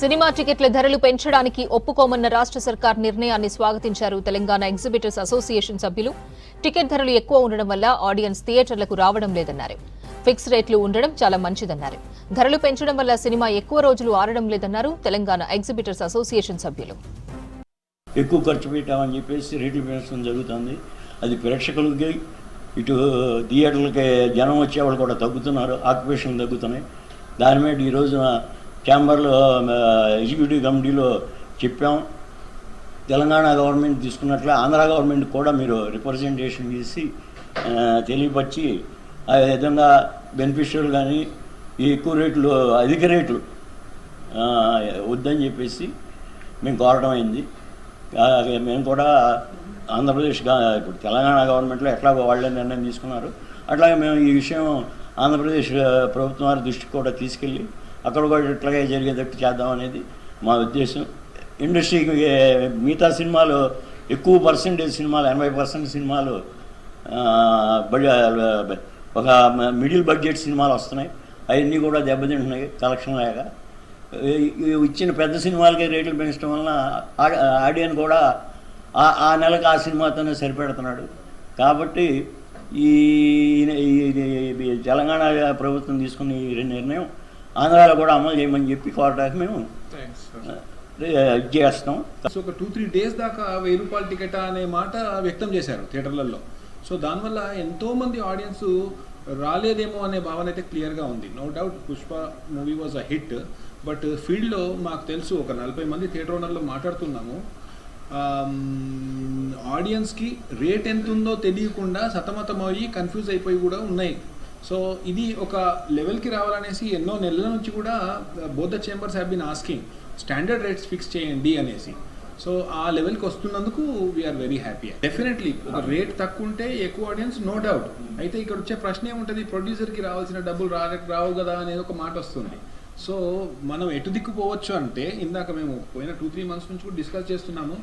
Cinema టికెట్ల ధరలు పెంచడానికి ఒప్పుకోమన్న రాష్ట్ర సర్కార్ నిర్ణయాన్ని స్వాగతించారు తెలంగాణ ఎగ్జిబిటర్స్ అసోసియేషన్ సభ్యులు. టికెట్ ధరలు ఎక్కువ ఉండడం వల్ల ఆడియన్స్ థియేటర్లకు రావడం లేదన్నారు. ఫిక్స్ రేట్లు ఉండడం చాలా మంచిదన్నారు. ధరలు పెంచడం వల్ల సినిమా ఎక్కువ రోజులు ఆడడం లేదన్నారు తెలంగాణ ఎగ్జిబిటర్స్ అసోసియేషన్ సభ్యులు. ఎక్కువ ఖర్చు పెట్టామని చెప్పేసి రేట్లు పెంచడం జరుగుతుంది. అది ప్రేక్షకులకి ఇటు థియేటర్లకి జనం వచ్చేవాళ్ళు కూడా తగ్గుతున్నారు. ఆక్యుపేషన్ తగ్గుతున్నాయి. దాని మీద ఈ రోజున ఛాంబర్లో ఎగ్జిక్యూటివ్ కమిటీలో చెప్పాం. తెలంగాణ గవర్నమెంట్ తీసుకున్నట్లే ఆంధ్ర గవర్నమెంట్ కూడా మీరు రిప్రజెంటేషన్ చేసి తెలియపరిచి ఆ విధంగా బెనిఫిషియల్ కానీ ఎక్కువ రేట్లు అధిక రేట్లు వద్దని చెప్పేసి మేము కోరడం అయింది. మేము కూడా ఆంధ్రప్రదేశ్ ఇప్పుడు తెలంగాణ గవర్నమెంట్లో ఎట్లాగో వాళ్ళే నిర్ణయం తీసుకున్నారు. అట్లాగే మేము ఈ విషయం ఆంధ్రప్రదేశ్ ప్రభుత్వం వారి దృష్టికి కూడా తీసుకెళ్ళి అక్కడ కూడా ఇట్లాగే జరిగేటట్టు చేద్దాం అనేది మా ఉద్దేశం. ఇండస్ట్రీకి మిగతా సినిమాలు ఎక్కువ పర్సెంటేజ్ సినిమాలు ఎనభై పర్సెంట్ సినిమాలు ఒక మిడిల్ బడ్జెట్ సినిమాలు వస్తున్నాయి. అవన్నీ కూడా దెబ్బతింటున్నాయి కలెక్షన్ లేక ఇచ్చిన పెద్ద సినిమాలకే రేట్లు పెంచడం వలన ఆడియన్ కూడా ఆ ఆ నెలకు ఆ సినిమాతోనే సరిపెడుతున్నాడు. కాబట్టి ఈ ఈ తెలంగాణ ప్రభుత్వం తీసుకున్న ఈ నిర్ణయం ఆంధ్రాలో కూడా అమలు చేయమని చెప్పి కోరడానికి మేము చేస్తాం. సో ఒక టూ త్రీ డేస్ దాకా వెయ్యి రూపాయల టికెట్ అనే మాట వ్యక్తం చేశారు థియేటర్లలో. సో దానివల్ల ఎంతో మంది ఆడియన్స్ రాలేదేమో అనే భావన అయితే క్లియర్గా ఉంది. No doubt Pushpa movie was a hit but ఫీల్డ్లో మాకు తెలుసు ఒక నలభై మంది థియేటర్ ఓనర్లో మాట్లాడుతున్నాము. ఆడియన్స్కి రేట్ ఎంత ఉందో తెలియకుండా సతమతమయ్యి కన్ఫ్యూజ్ అయిపోయి కూడా ఉన్నాయి. సో ఇది ఒక లెవెల్కి రావాలనేసి ఎన్నో నెలల నుంచి కూడా both chambers have been asking standard rates fix చేయండి అనేసి. సో ఆ లెవెల్కి వస్తున్నందుకు వీఆర్ వెరీ హ్యాపీ డెఫినెట్లీ ఒక రేట్ తక్కువ ఉంటే ఎక్కువ ఆడియన్స్ నో డౌట్ అయితే ఇక్కడ వచ్చే ప్రశ్న ఏముంటుంది? ప్రొడ్యూసర్కి రావాల్సిన డబ్బులు రా రావు కదా అనేది ఒక మాట వస్తుంది. సో మనం ఎటు దిక్కుపోవచ్చు అంటే ఇందాక మేము పోయిన టూ త్రీ మంత్స్ నుంచి కూడా డిస్కస్ చేస్తున్నాము.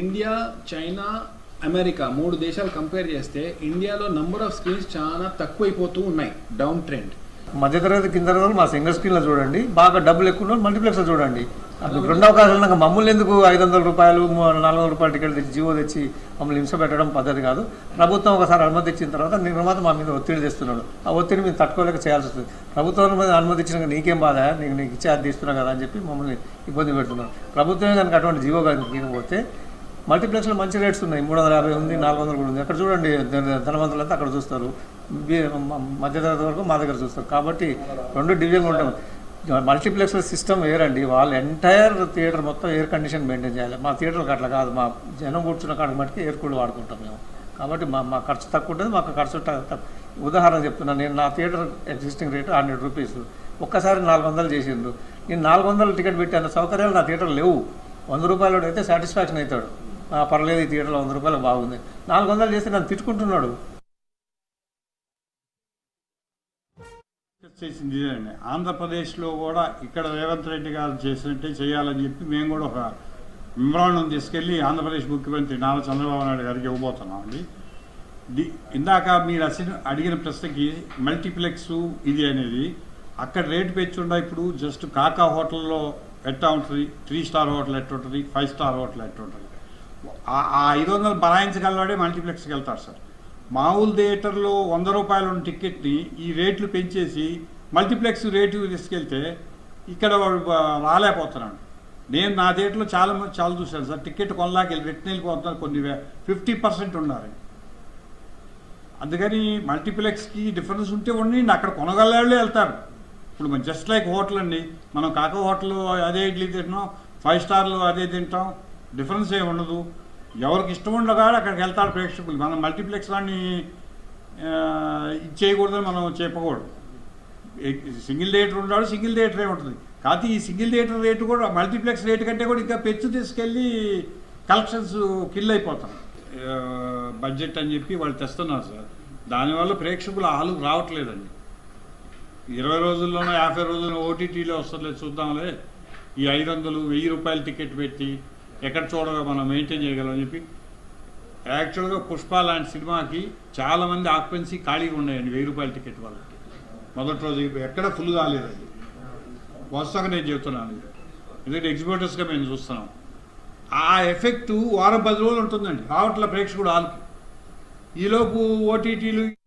ఇండియా చైనా అమెరికా మూడు దేశాలు కంపేర్ చేస్తే ఇండియాలో నంబర్ ఆఫ్ స్క్రీన్స్ చాలా తక్కువైపోతూ ఉన్నాయి డౌన్ ట్రెండ్ మధ్యతరగతి కింద మా సింగిల్ స్క్రీన్లో చూడండి బాగా డబ్బులు ఎక్కువ మల్టీప్లెక్స్లో చూడండి. అది రెండు అవకాశాలు ఉన్నాక మమ్మల్ని ఎందుకు ఐదు వందల రూపాయలు నాలుగు వందల రూపాయల టికెట్ తెచ్చి జీవో తెచ్చి మమ్మల్ని హింస పెట్టడం పద్ధతి కాదు. ప్రభుత్వం ఒకసారి అనుమతి ఇచ్చిన తర్వాత నిర్మాత మా మీద ఒత్తిడి తెస్తున్నాడు. ఆ ఒత్తిడి మేము తట్టుకోలేక చేయాల్సి వస్తుంది. ప్రభుత్వం మీద అనుమతి ఇచ్చినాక నీకేం బాధ? నీకు నీకు ఇచ్చే అది తీస్తున్నా కదా అని చెప్పి మమ్మల్ని ఇబ్బంది పెడుతున్నారు ప్రభుత్వమే కనుక అటువంటి జీవో కనుకపోతే మల్టీప్లెక్స్లో మంచి రేట్స్ ఉన్నాయి. మూడు వందల యాభై ఉంది నాలుగు వందలు కూడా ఉంది. అక్కడ చూడండి ధనవంతులు ధనవంతులంతా అక్కడ చూస్తారు. మధ్యతరగతి వరకు మా దగ్గర చూస్తారు. కాబట్టి రెండు డివిజన్లు ఉంటాం మల్టీప్లెక్స్ సిస్టమ్ వేరండి. వాళ్ళు ఎంటైర్ థియేటర్ మొత్తం ఎయిర్ కండిషన్ మెయింటైన్ చేయాలి. మా థియేటర్కి అట్లా కాదు. మా జనం కూర్చున్న కాడికి మటుకు ఎయిర్ కూల్ వాడుకుంటాం మేము. కాబట్టి మా మా ఖర్చు తక్కువ ఉంటుంది మాకు ఖర్చు ఉదాహరణ చెప్తున్నాను నేను నా theatre existing rate hundred rupees. ఒక్కసారి నాలుగు వందలు చేసిండ్రు. నేను నాలుగు వందలు టికెట్ పెట్టాను సౌకర్యాలు నా థియేటర్ లేవు. వంద రూపాయలు అయితే సాటిస్ఫాక్షన్ అవుతాడు. పర్లేదు ఈ థియేటర్లో వంద రూపాయలు బాగుంది. నాలుగు వందలు చేస్తే నన్ను తిట్టుకుంటున్నాడు. చేసింది ఇదేనండి. ఆంధ్రప్రదేశ్లో కూడా ఇక్కడ రేవంత్ రెడ్డి గారు చేసినట్టే చేయాలని చెప్పి మేము కూడా ఒక మెమరాండం తీసుకెళ్ళి ఆంధ్రప్రదేశ్ ముఖ్యమంత్రి నారా చంద్రబాబు నాయుడు గారికి ఇవ్వబోతున్నాం అండి. ఇందాక మీరు అసలు అడిగిన ప్రశ్నకి మల్టీప్లెక్స్ ఇది అనేది అక్కడ రేటు పెంచుండా ఇప్పుడు? జస్ట్ కాకా హోటల్లో ఎట్టా ఉంటుంది? త్రీ స్టార్ హోటల్ ఎట్టుంటుంది? ఫైవ్ స్టార్ హోటల్ ఎట్టుంటుంది? ఆ ఐదు వందలు బలాయించగలవాడే మల్టీప్లెక్స్కి వెళ్తారు సార్. మామూలు థియేటర్లో వంద రూపాయలు ఉన్న టికెట్ని ఈ రేట్లు పెంచేసి మల్టీప్లెక్స్ రేటు తీసుకెళ్తే ఇక్కడ రాలేకపోతున్నాడు. నేను నా థియేటర్లో చాలా మంది చాలా చూశాను సార్. టికెట్ కొనలాకి వెళ్ళి రిటర్న్ వెళ్ళిపోతున్నారు కొన్ని ఫిఫ్టీ పర్సెంట్ ఉన్నారు అందుకని మల్టీప్లెక్స్కి డిఫరెన్స్ ఉంటే ఉండి అక్కడ కొనగలవాళ్ళే వెళ్తారు. ఇప్పుడు మనం జస్ట్ లైక్ హోటల్ అండి. మనం కాక హోటల్ అదే ఇడ్లీ తింటున్నాం ఫైవ్ స్టార్లు అదే తింటాం. డిఫరెన్స్ ఏమి ఉండదు. ఎవరికి ఇష్టం ఉండగా అక్కడికి వెళ్తారు ప్రేక్షకులు. మనం మల్టీప్లెక్స్ లాంటి ఇది చేయకూడదని మనం చెప్పకూడదు. సింగిల్ థియేటర్ ఉన్నాడు సింగిల్ థియేటరే ఉంటుంది. కాకపోతే ఈ సింగిల్ థియేటర్ రేటు కూడా మల్టీప్లెక్స్ రేటు కంటే కూడా ఇంకా పెంచు తీసుకెళ్ళి కలెక్షన్స్ కిల్ అయిపోతాం. బడ్జెట్ అని చెప్పి వాళ్ళు తెస్తున్నారు సార్. దానివల్ల ప్రేక్షకులు ఆలు రావట్లేదండి. ఇరవై రోజుల్లోనో యాభై రోజుల్లో ఓటీటీలో వస్తలేదు చూద్దాంలే. ఈ ఐదు వందలు వెయ్యి రూపాయల టికెట్ పెట్టి ఎక్కడ చూడగా మనం మెయింటైన్ చేయగలం అని చెప్పి. యాక్చువల్గా పుష్ప లాంటి సినిమాకి చాలామంది ఆక్యుపెన్సీ ఖాళీగా ఉన్నాయండి వెయ్యి రూపాయల టికెట్ వాళ్ళకి. మొదటి రోజు ఎక్కడ ఫుల్ కాలేదండి వాస్తవంగా నేను చెప్తున్నాను. ఇది. ఎందుకంటే ఎగ్జిబిటర్స్గా మేము చూస్తున్నాం. ఆ ఎఫెక్టు వారం పది రోజులు ఉంటుందండి. రావట్ల ప్రేక్షకుడు ఆల్కి ఈలోపు ఓటీటీలు